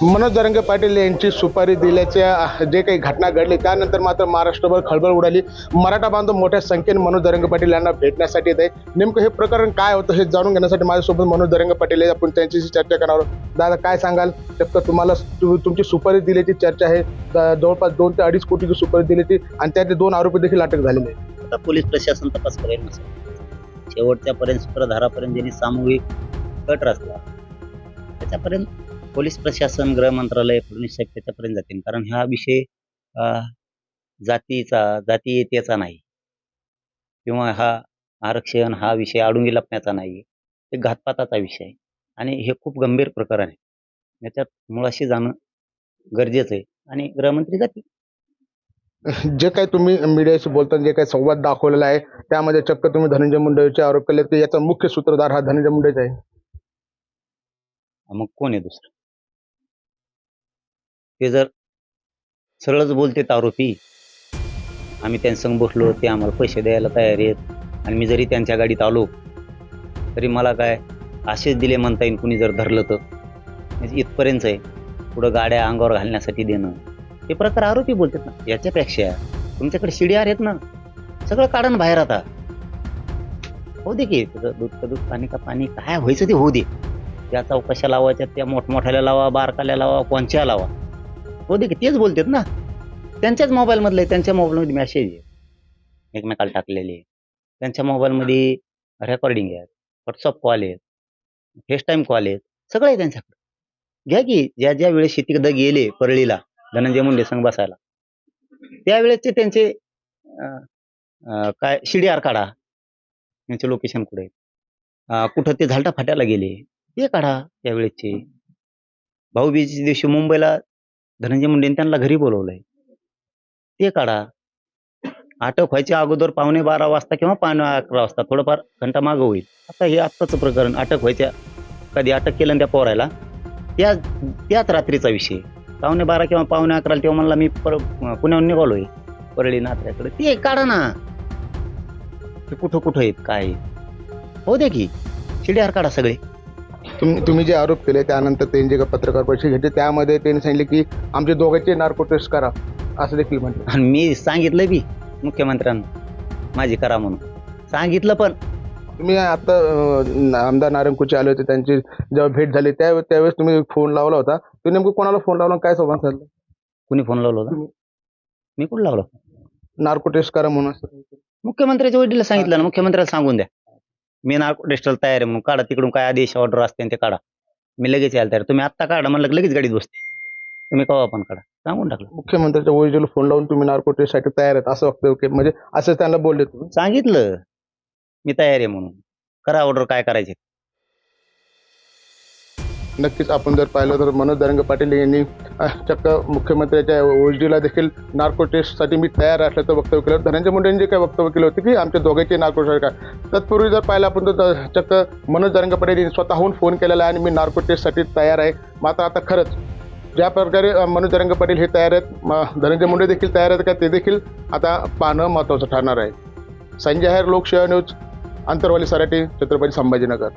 मनोज पाटील यांची सुपारी दिल्याच्या जे काही घटना घडली त्यानंतर मात्र महाराष्ट्रभर खळबळ उडाली. मराठा बांधव मोठ्या संख्येने मनोज पाटील यांना भेटण्यासाठी येत आहे नेमकं हे प्रकरण काय होतं हे जाणून घेण्यासाठी माझ्यासोबत मनोज पाटील आहे आपण त्यांच्याशी चर्चा करणार आहोत. दादा काय सांगाल? चक्क तुम्हाला तुमची सुपारी दिल्याची चर्चा आहे. जवळपास दोन ते अडीच कोटीची सुपारी दिल्याची आणि त्यातले दोन आरोपी देखील अटक झालेले आहेत. आता पोलीस प्रशासन तपास करेल नसेल शेवटच्यापर्यंत सूत्रधारापर्यंत ज्यांनी सामूहिक कट रचला त्याच्यापर्यंत पोलीस प्रशासन गृह मंत्रालय फडणवीस साहेब त्याच्यापर्यंत जातील. कारण हा विषय जातीचा जातीयतेचा नाही. किंवा हा आरक्षण हा विषय आडुंगी लपण्याचा नाही. हे घातपाताचा विषय. आहे आणि हे खूप गंभीर प्रकरण आहे. याच्यात मुळाशी जाणं गरजेचं आहे. आणि गृहमंत्री जातील. जे काही तुम्ही मीडियाशी बोलताना जे काही संवाद दाखवलेला आहे त्यामध्ये चक्क तुम्ही धनंजय मुंडेचे आरोप केले की याचा मुख्य सूत्रधार हा धनंजय मुंडेच आहे. मग कोण आहे दुसरं? ते जर सरळच बोलतेत आरोपी आम्ही त्यांच्यासंग बसलो ते आम्हाला पैसे द्यायला तयार आहेत आणि मी जरी त्यांच्या गाडीत आलो तरी मला काय असेच दिले म्हणता येईल कुणी जर धरलं तर. म्हणजे इथपर्यंत आहे. पुढं गाड्या अंगावर घालण्यासाठी देणं. हे प्रकार आरोपी बोलतात ना. याच्यापेक्षा तुमच्याकडे शिडी आहेत ना. सगळं काढा ना बाहेर आता. होऊ दे की त्याचं दूध का दूध पाणी का पाणी काय व्हायचं ते होऊ दे. त्या चौकशा लावायच्या त्या मोठमोठ्याला लावा बारकाल्या लावा कोणच्या लावा. हो दे तेच बोलतात ना. त्यांच्याच मोबाईलमधले त्यांच्या मोबाईलमध्ये मेसेज आहे. एकमेकाला टाकलेले. त्यांच्या मोबाईलमध्ये रेकॉर्डिंग आहेत. व्हॉट्सअप कॉल आहेत. फेस टाईम कॉल आहेत. सगळं आहे त्यांच्याकडे. घ्या की ज्या ज्या वेळेस शेतीकडे गेले परळीला धनंजय मुंडे संघ बसायला त्यावेळेसचे त्यांचे काय शिडी आर काढा त्यांचे लोकेशन कुठे आहे. कुठं ते झालटा फाट्याला गेले? ते काढा त्यावेळेसचे. भाऊबीजेच्या दिवशी मुंबईला धनंजय मुंडेंनी त्यांना घरी बोलवलंय. ते काढा. अटक व्हायच्या अगोदर पावणे बारा वाजता किंवा पावणे अकरा वाजता थोडंफार घंटा मागं होईल. आता हे आत्ताचं प्रकरण अटक व्हायच्या कधी अटक केलं त्या पोरायला त्या त्याच रात्रीचा विषय. पावणे बारा किंवा पावणे अकराला तेव्हा म्हणला मी पर पुण्याहून निघालोय परळी नात्र्याकडे ते काढा ना. ते कुठं कुठं आहेत काय हो दे की. शिड्यावर काढा सगळे. तुम्ही तुम्ही जे आरोप केले त्यानंतर त्यांनी जे काही पत्रकार परिषद घेतली त्यामध्ये त्यांनी सांगितले की आमचे दोघांचे नार्को टेस्ट करा असं देखील म्हटलं. आणि मी सांगितलं बी मुख्यमंत्र्यांना माझी करा म्हणून. सांगितलं पण. तुम्ही आता अं, आमदार नारायणकुचे आले होते त्यांची जेव्हा भेट झाली त्या त्यावेळेस तुम्ही फोन लावला होता. तुम्ही नेमकं कोणाला फोन लावला आणि काय संवाद साधला कुणी फोन लावला होता. मी कुठं लावला? नार्को टेस्ट करा म्हणून असं. मुख्यमंत्र्याच्या वडीला सांगितलं ना मुख्यमंत्र्याला सांगून द्या. मी नार्को टेस्टला तयार आहे म्हणून काढा तिकडून काय आदेश ऑर्डर असते ते काढा. मी लगेच यायला तयार. तुम्ही आत्ता काढा म्हणलं लगेच गाडीत बसते. तुम्ही कवा पण काढा. सांगून टाकलं. मुख्यमंत्र्याच्या वडील फोन लावून तुम्ही नार्को साठी तयार आहेत असं वक्तव्य. म्हणजे असं त्यांना बोलले तुम्ही. सांगितलं. मी तयार आहे म्हणून. करा ऑर्डर काय करायचे नक्कीच आपण जर पाहिलं तर मनोज दरंग पाटील यांनी चक्क मुख्यमंत्र्याच्या ओएसडीला देखील नार्को टेस्टसाठी मी तयार असल्याचं वक्तव्य केलं. धनंजय मुंडेंनी जे काही वक्तव्य केलं होतं की आमच्या दोघांचे नार्को टेस्ट करा तत्पूर्वी जर पाहिलं आपण तर चक्क मनोज दरंग पाटील यांनी स्वतःहून फोन केलेला आहे आणि मी नार्को टेस्टसाठी तयार आहे. मात्र आता खरंच ज्या प्रकारे मनोज दरंगे पाटील हे तयार आहेत धनंजय मुंडे देखील तयार आहेत का ते देखील आता पाहणं महत्त्वाचं ठरणार आहे. संजय आहेर लोकसेवा न्यूज अंतरवाली सराटी छत्रपती संभाजीनगर.